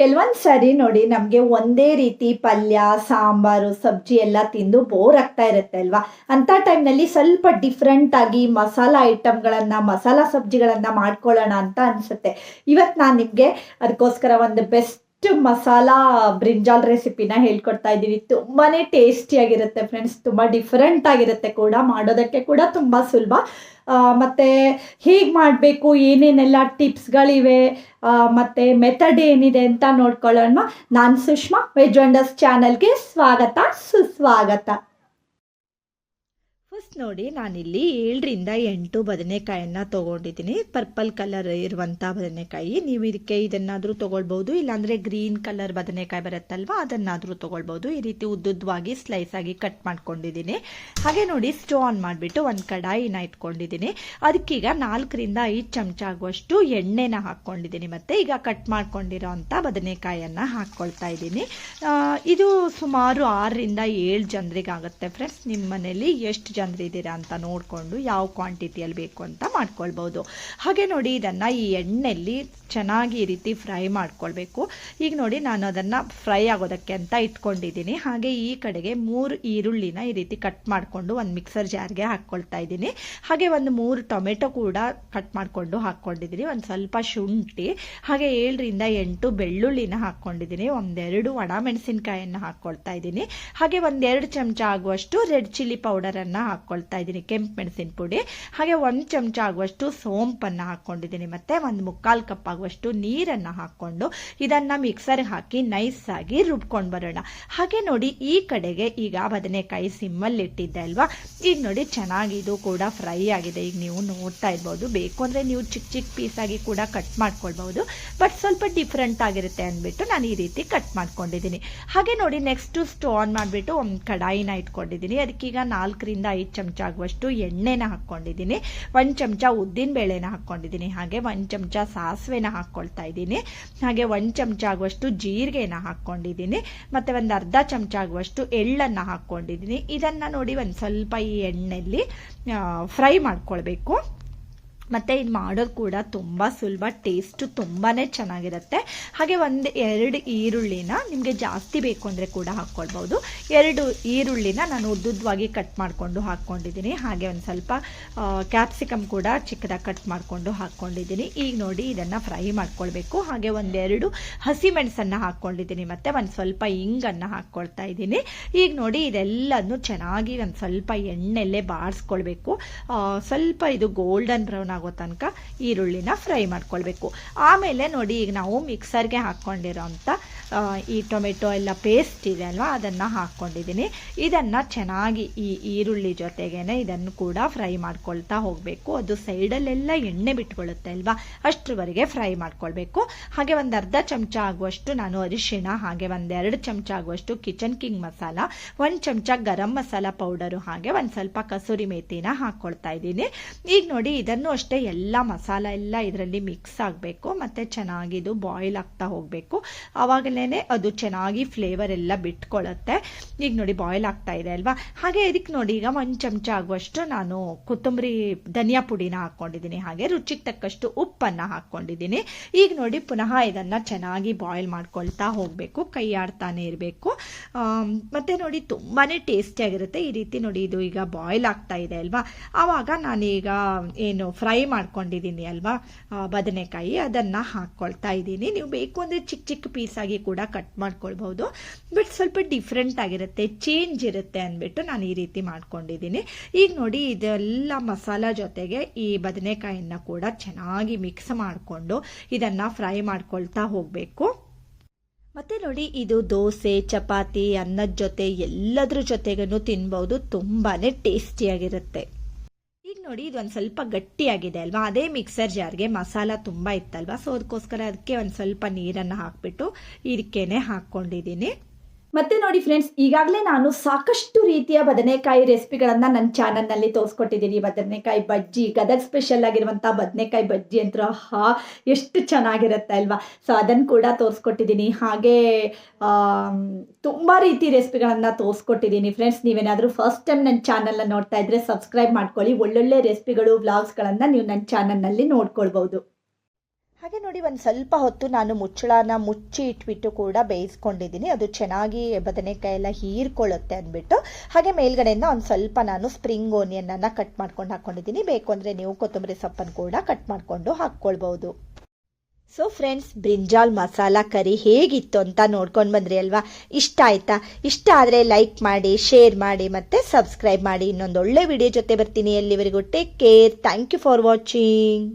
ಕೆಲವೊಂದು ಸರಿ ನೋಡಿ ನಮಗೆ ಒಂದೇ ರೀತಿ ಪಲ್ಯ, ಸಾಂಬಾರು, ಸಬ್ಜಿ ಎಲ್ಲ ತಿಂದು ಬೋರ್ ಆಗ್ತಾ ಇರುತ್ತೆ ಅಲ್ವಾ? ಅಂಥ ಟೈಮ್ನಲ್ಲಿ ಸ್ವಲ್ಪ ಡಿಫ್ರೆಂಟ್ ಆಗಿ ಮಸಾಲ ಐಟಮ್ಗಳನ್ನು ಮಸಾಲ ಸಬ್ಜಿಗಳನ್ನು ಮಾಡ್ಕೊಳ್ಳೋಣ ಅಂತ ಅನಿಸುತ್ತೆ. ಇವತ್ತು ನಾನು ನಿಮಗೆ ಅದಕ್ಕೋಸ್ಕರ ಒಂದು ಬೆಸ್ಟ್ ಮಸಾಲ ಬ್ರಿಂಜಾಲ್ ರೆಸಿಪಿನ ಹೇಳ್ಕೊಡ್ತಾ ಇದ್ದೀವಿ ತುಂಬಾ ಟೇಸ್ಟಿಯಾಗಿರುತ್ತೆ ಫ್ರೆಂಡ್ಸ್ ತುಂಬ ಡಿಫ್ರೆಂಟ್ ಆಗಿರುತ್ತೆ ಕೂಡ. ಮಾಡೋದಕ್ಕೆ ಕೂಡ ತುಂಬ ಸುಲಭ. ಮತ್ತು ಹೇಗೆ ಮಾಡಬೇಕು, ಏನೇನೆಲ್ಲ ಟಿಪ್ಸ್ಗಳಿವೆ ಮತ್ತೆ ಮೆಥಡ್ ಏನಿದೆ ಅಂತ ನೋಡ್ಕೊಳ್ಳೋಣ. ನಾನು ಸುಷ್ಮಾ ವೆಜ್ ವಂಡರ್ಸ್ ಚಾನಲ್ಗೆ ಸ್ವಾಗತ, ಸುಸ್ವಾಗತ. ಫಸ್ಟ್ ನೋಡಿ ನಾನಿಲ್ಲಿ ಏಳರಿಂದ ಎಂಟು ಬದನೆಕಾಯನ್ನ ತೊಗೊಂಡಿದ್ದೀನಿ. ಪರ್ಪಲ್ ಕಲರ್ ಇರುವಂಥ ಬದನೆಕಾಯಿ. ನೀವು ಇದಕ್ಕೆ ಇದನ್ನಾದರೂ ತೊಗೊಳ್ಬೋದು ಇಲ್ಲಾಂದರೆ ಗ್ರೀನ್ ಕಲರ್ ಬದನೆಕಾಯಿ ಬರುತ್ತಲ್ವ, ಅದನ್ನಾದರೂ ತೊಗೊಳ್ಬೋದು ಈ ರೀತಿ ಉದ್ದುದ್ದವಾಗಿ ಸ್ಲೈಸ್ ಆಗಿ ಕಟ್ ಮಾಡ್ಕೊಂಡಿದ್ದೀನಿ. ಹಾಗೆ ನೋಡಿ ಸ್ಟೋ ಆನ್ ಮಾಡಿಬಿಟ್ಟು ಒಂದು ಕಡಾಯಿನ ಇಟ್ಕೊಂಡಿದ್ದೀನಿ. ಅದಕ್ಕೀಗ ನಾಲ್ಕರಿಂದ ಐದು ಚಮಚ ಆಗುವಷ್ಟು ಎಣ್ಣೆನ ಹಾಕ್ಕೊಂಡಿದ್ದೀನಿ ಮತ್ತು. ಈಗ ಕಟ್ ಮಾಡ್ಕೊಂಡಿರೋ ಅಂಥ ಬದನೆಕಾಯನ್ನು ಹಾಕ್ಕೊಳ್ತಾ ಇದ್ದೀನಿ. ಇದು ಸುಮಾರು ಆರರಿಂದ ಏಳು ಜನರಿಗಾಗುತ್ತೆ ಫ್ರೆಂಡ್ಸ್ ನಿಮ್ಮ ಮನೇಲಿ ಎಷ್ಟು ಜನರಿದ್ದೀರಾ ಅಂತ ನೋಡಿಕೊಂಡು ಯಾವ ಕ್ವಾಂಟಿಟಿಯಲ್ಲಿ ಬೇಕು ಅಂತ ಮಾಡ್ಕೊಳ್ಬೋದು ಹಾಗೆ ನೋಡಿ ಇದನ್ನು ಈ ಎಣ್ಣೆಯಲ್ಲಿ ಚೆನ್ನಾಗಿ ಈ ರೀತಿ ಫ್ರೈ ಮಾಡ್ಕೊಳ್ಬೇಕು. ಈಗ ನೋಡಿ ನಾನು ಅದನ್ನು ಫ್ರೈ ಆಗೋದಕ್ಕೆ ಅಂತ ಇಟ್ಕೊಂಡಿದ್ದೀನಿ. ಹಾಗೆ ಈ ಕಡೆಗೆ ಮೂರು ಈರುಳ್ಳಿನ ಈ ರೀತಿ ಕಟ್ ಮಾಡಿಕೊಂಡು ಒಂದು ಮಿಕ್ಸರ್ ಜಾರ್ಗೆ ಹಾಕ್ಕೊಳ್ತಾ ಇದ್ದೀನಿ. ಹಾಗೆ ಒಂದು ಮೂರು ಟೊಮೆಟೊ ಕೂಡ ಕಟ್ ಮಾಡಿಕೊಂಡು ಹಾಕ್ಕೊಂಡಿದ್ದೀನಿ ಒಂದು ಸ್ವಲ್ಪ ಶುಂಠಿ, ಹಾಗೆ ಏಳರಿಂದ ಎಂಟು ಬೆಳ್ಳುಳ್ಳಿನ ಹಾಕ್ಕೊಂಡಿದ್ದೀನಿ ಒಂದೆರಡು ಒಣ ಮೆಣಸಿನಕಾಯಿಯನ್ನು ಹಾಕ್ಕೊಳ್ತಾ ಇದ್ದೀನಿ. ಹಾಗೆ ಒಂದೆರಡು ಚಮಚ ಆಗುವಷ್ಟು ರೆಡ್ ಚಿಲ್ಲಿ ಪೌಡರನ್ನು ಹಾಕ್ಕೊಳ್ತಾ ಇದ್ದೀನಿ. ಕೆಂಪು ಮೆಣಸಿನ ಪುಡಿ. ಹಾಗೆ ಒಂದು ಚಮಚ ಆಗುವಷ್ಟು ಸೋಂಪನ್ನು ಹಾಕ್ಕೊಂಡಿದ್ದೀನಿ ಮತ್ತು ಒಂದು ಮುಕ್ಕಾಲು ಕಪ್ ಆಗುವಷ್ಟು ನೀರನ್ನು ಹಾಕ್ಕೊಂಡು ಇದನ್ನು ಮಿಕ್ಸರ್ಗೆ ಹಾಕಿ ನೈಸಾಗಿ ರುಬ್ಕೊಂಡು ಬರೋಣ. ಹಾಗೆ ನೋಡಿ ಈ ಕಡೆಗೆ ಈಗ ಬದನೆಕಾಯಿ ಸಿಮ್ಮಲ್ಲಿ ಇಟ್ಟಿದ್ದೆ ಅಲ್ವಾ? ಈಗ ನೋಡಿ ಚೆನ್ನಾಗಿ ಇದು ಕೂಡ ಫ್ರೈ ಆಗಿದೆ. ಈಗ ನೀವು ನೋಡ್ತಾ ಇರ್ಬೋದು. ಬೇಕು ಅಂದರೆ ನೀವು ಚಿಕ್ಕ ಚಿಕ್ಕ ಪೀಸಾಗಿ ಕೂಡ ಕಟ್ ಮಾಡ್ಕೊಳ್ಬಹುದು. ಬಟ್ ಸ್ವಲ್ಪ ಡಿಫ್ರೆಂಟ್ ಆಗಿರುತ್ತೆ ಅಂದ್ಬಿಟ್ಟು ನಾನು ಈ ರೀತಿ ಕಟ್ ಮಾಡ್ಕೊಂಡಿದ್ದೀನಿ. ಹಾಗೆ ನೋಡಿ ನೆಕ್ಸ್ಟು ಸ್ಟೋ ಆನ್ ಮಾಡಿಬಿಟ್ಟು ಒಂದು ಕಡಾಯಿನ ಇಟ್ಕೊಂಡಿದ್ದೀನಿ. ಅದಕ್ಕೀಗ ನಾಲ್ಕರಿಂದ ಐದು ಚಮಚ ಆಗುವಷ್ಟು ಎಣ್ಣೆನ ಹಾಕ್ಕೊಂಡಿದ್ದೀನಿ. ಒಂದು ಚಮಚ ಉದ್ದಿನ ಬೇಳೆನ ಹಾಕ್ಕೊಂಡಿದ್ದೀನಿ. ಹಾಗೆ ಒಂದು ಚಮಚ ಸಾಸಿವೆನ ಹಾಕ್ಕೊಳ್ತಾ ಇದ್ದೀನಿ. ಹಾಗೆ ಒಂದು ಚಮಚ ಆಗುವಷ್ಟು ಜೀರಿಗೆನ ಹಾಕ್ಕೊಂಡಿದ್ದೀನಿ. ಮತ್ತು ಒಂದು ಅರ್ಧ ಚಮಚ ಆಗುವಷ್ಟು ಎಳ್ಳನ್ನು ಹಾಕ್ಕೊಂಡಿದ್ದೀನಿ. ಇದನ್ನು ನೋಡಿ ಒಂದು ಸ್ವಲ್ಪ ಈ ಎಣ್ಣೆಯಲ್ಲಿ ಫ್ರೈ ಮಾಡ್ಕೊಳ್ಬೇಕು. ಮತ್ತು ಇದು ಮಾಡೋದು ಕೂಡ ತುಂಬ ಸುಲಭ ಟೇಸ್ಟು ತುಂಬಾ ಚೆನ್ನಾಗಿರುತ್ತೆ. ಹಾಗೆ ಒಂದು ಎರಡು ಈರುಳ್ಳಿನ ನಿಮಗೆ ಜಾಸ್ತಿ ಬೇಕು ಅಂದರೆ ಕೂಡ ಹಾಕ್ಕೊಳ್ಬೋದು ಎರಡು ಈರುಳ್ಳಿನ ನಾನು ಉದ್ದುದ್ದವಾಗಿ ಕಟ್ ಮಾಡಿಕೊಂಡು ಹಾಕ್ಕೊಂಡಿದ್ದೀನಿ ಹಾಗೆ ಒಂದು ಸ್ವಲ್ಪ ಕ್ಯಾಪ್ಸಿಕಮ್ ಕೂಡ ಚಿಕ್ಕದಾಗಿ ಕಟ್ ಮಾಡಿಕೊಂಡು ಹಾಕ್ಕೊಂಡಿದ್ದೀನಿ ಈಗ ನೋಡಿ ಇದನ್ನು ಫ್ರೈ ಮಾಡ್ಕೊಳ್ಬೇಕು. ಹಾಗೆ ಒಂದೆರಡು ಹಸಿಮೆಣಸನ್ನು ಹಾಕ್ಕೊಂಡಿದ್ದೀನಿ ಮತ್ತು ಒಂದು ಸ್ವಲ್ಪ ಇಂಗನ್ನು ಹಾಕ್ಕೊಳ್ತಾ ಇದ್ದೀನಿ. ಈಗ ನೋಡಿ ಇದೆಲ್ಲನೂ ಚೆನ್ನಾಗಿ ಒಂದು ಸ್ವಲ್ಪ ಎಣ್ಣೆಲ್ಲೇ ಬಾಡಿಸ್ಕೊಳ್ಬೇಕು ಸ್ವಲ್ಪ ಇದು ಗೋಲ್ಡನ್ ಬ್ರೌನ್ ಆಗೋ ತನಕ ಈರುಳ್ಳಿನ ಫ್ರೈ ಮಾಡ್ಕೊಳ್ಬೇಕು. ಆಮೇಲೆ ನೋಡಿ, ಈಗ ನಾವು ಮಿಕ್ಸರ್ಗೆ ಹಾಕ್ಕೊಂಡಿರೋ ಅಂಥ ಈ ಟೊಮೆಟೊ ಎಲ್ಲ ಪೇಸ್ಟ್ ಇದೆ ಅಲ್ವಾ, ಅದನ್ನು ಹಾಕ್ಕೊಂಡಿದ್ದೀನಿ. ಇದನ್ನು ಚೆನ್ನಾಗಿ ಈ ಈರುಳ್ಳಿ ಜೊತೆಗೇನೆ ಇದನ್ನು ಕೂಡ ಫ್ರೈ ಮಾಡ್ಕೊಳ್ತಾ ಹೋಗಬೇಕು. ಅದು ಸೈಡಲ್ಲೆಲ್ಲ ಎಣ್ಣೆ ಬಿಟ್ಕೊಳ್ಳುತ್ತೆ ಅಲ್ವಾ, ಅಷ್ಟರವರೆಗೆ ಫ್ರೈ ಮಾಡ್ಕೊಳ್ಬೇಕು. ಹಾಗೆ ಒಂದು ಅರ್ಧ ಚಮಚ ಆಗುವಷ್ಟು ನಾನು ಅರಿಶಿಣ, ಹಾಗೆ ಒಂದೆರಡು ಚಮಚ ಆಗುವಷ್ಟು ಕಿಚನ್ ಕಿಂಗ್ ಮಸಾಲ, ಒಂದು ಚಮಚ ಗರಂ ಮಸಾಲ ಪೌಡರು, ಹಾಗೆ ಒಂದು ಸ್ವಲ್ಪ ಕಸೂರಿ ಮೇಥಿನ ಹಾಕ್ಕೊಳ್ತಾ ಇದ್ದೀನಿ. ಈಗ ನೋಡಿ, ಇದನ್ನು ಅಷ್ಟೇ ಎಲ್ಲ ಮಸಾಲ ಎಲ್ಲ ಇದರಲ್ಲಿ ಮಿಕ್ಸ್ ಆಗಬೇಕು, ಮತ್ತು ಚೆನ್ನಾಗಿದು ಬಾಯ್ಲ್ ಆಗ್ತಾ ಹೋಗಬೇಕು. ಆವಾಗಲೇ ಅದು ಚೆನ್ನಾಗಿ ಫ್ಲೇವರ್ ಎಲ್ಲ ಬಿಟ್ಕೊಳ್ಳುತ್ತೆ ಈಗ ನೋಡಿ ಬಾಯ್ಲ್ ಆಗ್ತಾ ಇದೆ ಅಲ್ವಾ? ಹಾಗೆ ಇದಕ್ಕೆ ನೋಡಿ ಈಗ ಒಂದು ಚಮಚ ಆಗುವಷ್ಟು ನಾನು ಕೊತ್ತಂಬರಿ ಧನಿಯಾ ಪುಡಿನ ಹಾಕ್ಕೊಂಡಿದ್ದೀನಿ. ಹಾಗೆ ರುಚಿಗೆ ತಕ್ಕಷ್ಟು ಉಪ್ಪನ್ನು ಹಾಕ್ಕೊಂಡಿದ್ದೀನಿ. ಈಗ ನೋಡಿ ಪುನಃ ಇದನ್ನು ಚೆನ್ನಾಗಿ ಬಾಯ್ಲ್ ಮಾಡ್ಕೊಳ್ತಾ ಹೋಗಬೇಕು. ಕೈ ಆಡ್ತಾನೆ ಇರಬೇಕು. ಮತ್ತು ನೋಡಿ ತುಂಬಾ ಟೇಸ್ಟಿಯಾಗಿರುತ್ತೆ ಈ ರೀತಿ ನೋಡಿ ಇದು ಈಗ ಬಾಯ್ಲ್ ಆಗ್ತಾ ಇದೆ ಅಲ್ವಾ? ಆವಾಗ ನಾನೀಗ ಏನು ಫ್ರೈ ಮಾಡ್ಕೊಂಡಿದ್ದೀನಿ ಅಲ್ವಾ? ಬದನೆಕಾಯಿ, ಅದನ್ನು ಹಾಕ್ಕೊಳ್ತಾ ಇದ್ದೀನಿ. ನೀವು ಬೇಕು ಅಂದರೆ ಚಿಕ್ಕ ಚಿಕ್ಕ ಪೀಸಾಗಿ ಕೂಡ ಕಟ್ ಮಾಡ್ಕೊಳ್ಬೋದು ಬಟ್ ಸ್ವಲ್ಪ ಡಿಫ್ರೆಂಟ್ ಆಗಿರುತ್ತೆ ಚೇಂಜ್ ಇರುತ್ತೆ ಅಂದ್ಬಿಟ್ಟು ನಾನು ಈ ರೀತಿ ಮಾಡ್ಕೊಂಡಿದ್ದೀನಿ. ಈಗ ನೋಡಿ, ಇದೆಲ್ಲ ಮಸಾಲ ಜೊತೆಗೆ ಈ ಬದನೆಕಾಯಿನ ಕೂಡ ಚೆನ್ನಾಗಿ ಮಿಕ್ಸ್ ಮಾಡಿಕೊಂಡು ಇದನ್ನು ಫ್ರೈ ಮಾಡ್ಕೊಳ್ತಾ ಹೋಗಬೇಕು. ಮತ್ತೆ ನೋಡಿ, ಇದು ದೋಸೆ, ಚಪಾತಿ, ಅನ್ನದ ಜೊತೆ ಎಲ್ಲದ್ರ ಜೊತೆಗೂ ತಿನ್ಬೋದು. ತುಂಬಾ ಟೇಸ್ಟಿಯಾಗಿರುತ್ತೆ ಈಗ ನೋಡಿ, ಇದು ಒಂದು ಸ್ವಲ್ಪ ಗಟ್ಟಿಯಾಗಿದೆ ಅಲ್ವಾ? ಅದೇ ಮಿಕ್ಸರ್ ಜಾರ್ಗೆ ಮಸಾಲ ತುಂಬ ಇತ್ತಲ್ವಾ? ಸೊ ಅದಕ್ಕೋಸ್ಕರ ಅದಕ್ಕೆ ಒಂದು ಸ್ವಲ್ಪ ನೀರನ್ನು ಹಾಕ್ಬಿಟ್ಟು ಇದಕ್ಕೇನೆ ಹಾಕ್ಕೊಂಡಿದ್ದೀನಿ. ಮತ್ತೆ ನೋಡಿ ಫ್ರೆಂಡ್ಸ್ ಈಗಾಗಲೇ ನಾನು ಸಾಕಷ್ಟು ರೀತಿಯ ಬದನೆಕಾಯಿ ರೆಸಿಪಿಗಳನ್ನು ನನ್ನ ಚಾನಲ್ನಲ್ಲಿ ತೋರಿಸ್ಕೊಟ್ಟಿದ್ದೀನಿ. ಬದನೆಕಾಯಿ ಬಜ್ಜಿ, ಗದಗ ಸ್ಪೆಷಲ್ ಆಗಿರುವಂಥ ಬದನೆಕಾಯಿ ಬಜ್ಜಿ ಅಂತ ಹಾ ಎಷ್ಟು ಚೆನ್ನಾಗಿರುತ್ತೆ ಅಲ್ವಾ? ಸೊ ಅದನ್ನು ಕೂಡ ತೋರಿಸ್ಕೊಟ್ಟಿದ್ದೀನಿ. ಹಾಗೆ ತುಂಬ ರೀತಿ ರೆಸಿಪಿಗಳನ್ನು ತೋರಿಸ್ಕೊಟ್ಟಿದ್ದೀನಿ. ಫ್ರೆಂಡ್ಸ್ ನೀವೇನಾದರೂ ಫಸ್ಟ್ ಟೈಮ್ ನನ್ನ ಚಾನಲ್ನ ನೋಡ್ತಾ ಇದ್ರೆ ಸಬ್ಸ್ಕ್ರೈಬ್ ಮಾಡ್ಕೊಳ್ಳಿ. ಒಳ್ಳೊಳ್ಳೆ ರೆಸಿಪಿಗಳು ವ್ಲಾಗ್ಸ್ಗಳನ್ನು ನೀವು ನನ್ನ ಚಾನಲ್ನಲ್ಲಿ ನೋಡ್ಕೊಳ್ಬೋದು ಹಾಗೆ ನೋಡಿ ಒಂದು ಸ್ವಲ್ಪ ಹೊತ್ತು ನಾನು ಮುಚ್ಚಳನ ಮುಚ್ಚಿ ಇಟ್ಬಿಟ್ಟು ಕೂಡ ಬೇಯಿಸ್ಕೊಂಡಿದ್ದೀನಿ. ಅದು ಚೆನ್ನಾಗಿ ಬದನೆಕಾಯಿ ಎಲ್ಲ ಹೀರ್ಕೊಳ್ಳುತ್ತೆ ಅಂದ್ಬಿಟ್ಟು. ಹಾಗೆ ಮೇಲ್ಗಡೆಯಿಂದ ಒಂದು ಸ್ವಲ್ಪ ನಾನು ಸ್ಪ್ರಿಂಗ್ ಓನಿಯನ್ನ ಕಟ್ ಮಾಡ್ಕೊಂಡು ಹಾಕ್ಕೊಂಡಿದ್ದೀನಿ ಬೇಕು ಅಂದರೆ ನೀವು ಕೊತ್ತಂಬರಿ ಸೊಪ್ಪನ್ನು ಕೂಡ ಕಟ್ ಮಾಡಿಕೊಂಡು ಹಾಕ್ಕೊಳ್ಬೋದು so friends brinjal masala curry ಹೇಗಿತ್ತು ಅಂತ ನೋಡ್ಕೊಂಡು ಬಂದ್ರಿ ಅಲ್ವಾ? ಇಷ್ಟ ಆಯ್ತಾ? ಇಷ್ಟ ಆದರೆ ಲೈಕ್ ಮಾಡಿ ಶೇರ್ ಮಾಡಿ ಮತ್ತು ಸಬ್ಸ್ಕ್ರೈಬ್ ಮಾಡಿ. ಇನ್ನೊಂದು ಒಳ್ಳೆ ವಿಡಿಯೋ ಜೊತೆ ಬರ್ತೀನಿ. ಎಲ್ಲಿವರೆಗೂ take care thank you for watching